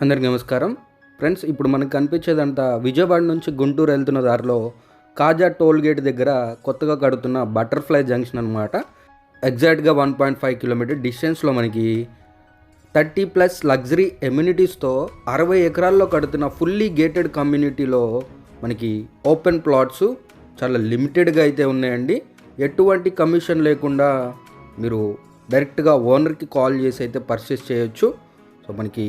అందరికి నమస్కారం. ఫ్రెండ్స్ ఇప్పుడు మనకు కనిపించేదంతా విజయవాడ నుంచి గుంటూరు వెళ్తున్న దారిలో కాజా టోల్ గేట్ దగ్గర కొత్తగా కడుతున్న బటర్ఫ్లై జంక్షన్ అనమాట ఎగ్జాక్ట్గా వన్ పాయింట్ ఫైవ్ కిలోమీటర్ డిస్టెన్స్లో మనకి థర్టీ ప్లస్ లగ్జరీ ఎమ్యూనిటీస్తో అరవై ఎకరాల్లో కడుతున్న ఫుల్లీ గేటెడ్ కమ్యూనిటీలో మనకి ఓపెన్ ప్లాట్స్ చాలా లిమిటెడ్గా అయితే ఉన్నాయండి. ఎటువంటి కమిషన్ లేకుండా మీరు డైరెక్ట్గా ఓనర్కి కాల్ చేసి అయితే పర్చేస్ చేయొచ్చు. సో మనకి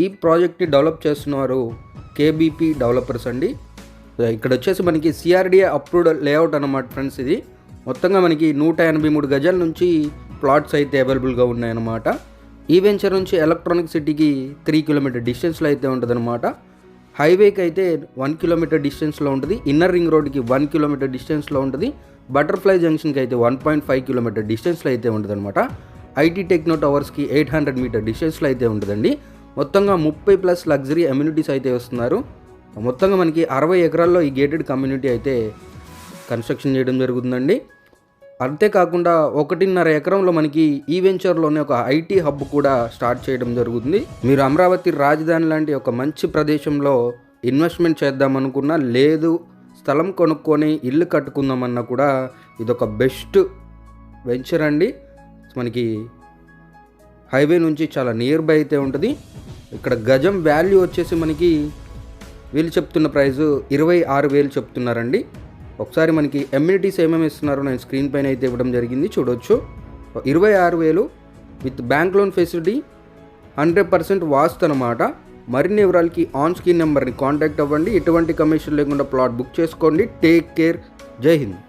ఈ ప్రాజెక్ట్ని డెవలప్ చేస్తున్నారు కేబీపీ డెవలపర్స్ అండి. ఇక్కడ వచ్చేసి మనకి సిఆర్డీఏ అప్రూవ్డ్ లేఅవుట్ అనమాట ఫ్రెండ్స్ ఇది. మొత్తంగా మనకి నూట ఎనభై మూడు గజాల నుంచి ప్లాట్స్ అయితే అవైలబుల్గా ఉన్నాయన్నమాట. ఈ వెంచర్ నుంచి ఎలక్ట్రానిక్ సిటీకి త్రీ కిలోమీటర్ డిస్టెన్స్లో అయితే ఉంటుందన్నమాట. హైవేకి అయితే వన్ కిలోమీటర్ డిస్టెన్స్లో ఉంటుంది. ఇన్నర్ రింగ్ రోడ్కి వన్ కిలోమీటర్ డిస్టెన్స్లో ఉంటుంది. బటర్ఫ్లై జంక్షన్కి అయితే వన్ పాయింట్ ఫైవ్ కిలోమీటర్ డిస్టెన్స్లో అయితే ఉంటుంది అనమాట ఐటీ టెక్నో టవర్స్కి ఎయిట్ హండ్రెడ్ మీటర్ డిస్టెన్స్లో అయితే ఉంటుందండి. మొత్తంగా ముప్పై ప్లస్ లగ్జరీ అమ్యూనిటీస్ అయితే వస్తున్నారు. మొత్తంగా మనకి అరవై ఎకరాల్లో ఈ గేటెడ్ కమ్యూనిటీ అయితే కన్స్ట్రక్షన్ చేయడం జరుగుతుందండి. అంతేకాకుండా ఒకటిన్నర ఎకరంలో మనకి ఈ వెంచర్లోనే ఒక ఐటీ హబ్ కూడా స్టార్ట్ చేయడం జరుగుతుంది. మీరు అమరావతి రాజధాని లాంటి ఒక మంచి ప్రదేశంలో ఇన్వెస్ట్మెంట్ చేద్దామనుకున్నా లేదు స్థలం కొనుక్కొని ఇల్లు కట్టుకుందామన్నా కూడా ఇదొక బెస్ట్ వెంచర్ అండి. మనకి హైవే నుంచి చాలా నియర్ బై అయితే ఉంటుంది. ఇక్కడ గజం వాల్యూ వచ్చేసి మనకి వీళ్ళు చెప్తున్న ప్రైస్ ఇరవై ఆరు వేలు చెప్తున్నారండి. ఒకసారి మనకి ఎమ్యూనిటీస్ ఏమేమి ఇస్తున్నారో నేను స్క్రీన్ పైన అయితే ఇవ్వడం జరిగింది చూడొచ్చు. ఇరవై ఆరు వేలు with bank loan facility hundred percent vastu అనమాట మరిన్ని వివరాలకి ఆన్ స్క్రీన్ నెంబర్ని కాంటాక్ట్ అవ్వండి. ఎటువంటి కమిషన్ లేకుండా ప్లాట్ బుక్ చేసుకోండి. Take care. జై హింద్.